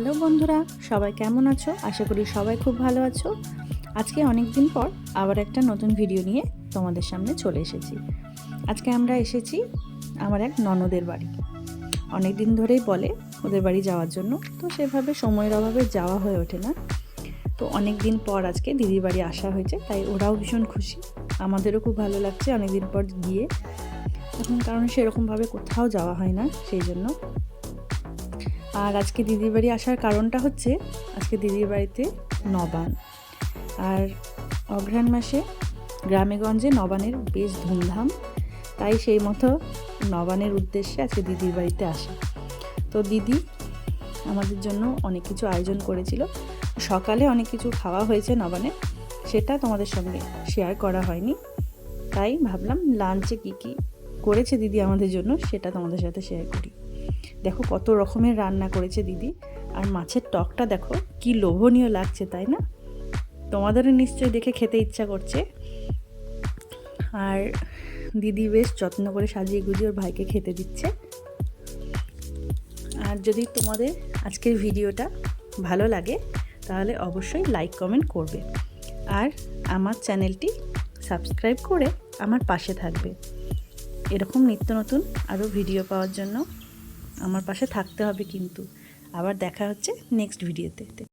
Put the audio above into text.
Hello বন্ধুরা, সবাই কেমন আছো? আশা করি সবাই খুব ভালো আছো। আজকে অনেক দিন পর আবার একটা নতুন ভিডিও নিয়ে তোমাদের সামনে চলে এসেছি। আজকে আমরা এসেছি আমার এক ননদের বাড়ি। অনেক দিন ধরেই বলে ওদের বাড়ি যাওয়ার জন্য, তো সেভাবে সময়ের অভাবে যাওয়া হয়ে ওঠে না। তো অনেক দিন পর আজকে দিদির বাড়ি আসা হয়েছে, তাই ওরাও ভীষণ খুশি। আমাদেরও খুব ভালো লাগছে অনেক দিন পর গিয়ে। এখন কারণ সেরকমভাবে কোথাও যাওয়া হয় না, সেই জন্য। আর আজকে দিদির বাড়ি আসার কারণটা হচ্ছে আজকে দিদির বাড়িতে নবান। আর অঘ্রাণ মাসে গ্রামেগঞ্জে নবানের বেশ ধুমধাম, তাই সেই মতো নবানের উদ্দেশ্যে আজকে দিদির বাড়িতে আসা। তো দিদি আমাদের জন্য অনেক কিছু আয়োজন করেছিল। সকালে অনেক কিছু খাওয়া হয়েছে নবানে সেটা তোমাদের সঙ্গে শেয়ার করা হয়নি। তাই ভাবলাম লাঞ্চে কী কী করেছে দিদি আমাদের জন্য সেটা তোমাদের সাথে শেয়ার করি। দেখো কত রকমের রান্না করেছে দিদি। আর মাছের টকটা দেখো, কি লোভনীয় লাগছে, তাই না? তোমাদেরও নিশ্চয়ই দেখে খেতে ইচ্ছা করছে। আর দিদি বেশ যত্ন করে সাজিয়ে গুজিয়ে ওর ভাইকে খেতে দিচ্ছে। আর যদি তোমাদের আজকের ভিডিওটা ভালো লাগে, তাহলে অবশ্যই লাইক, কমেন্ট করবে। আর আমার চ্যানেলটি সাবস্ক্রাইব করে আমার পাশে থাকবে। এরকম নিত্য নতুন আরও ভিডিও পাওয়ার জন্য আমার পাশে থাকতে হবে কিন্তু। আবার দেখা হচ্ছে নেক্সট ভিডিওতে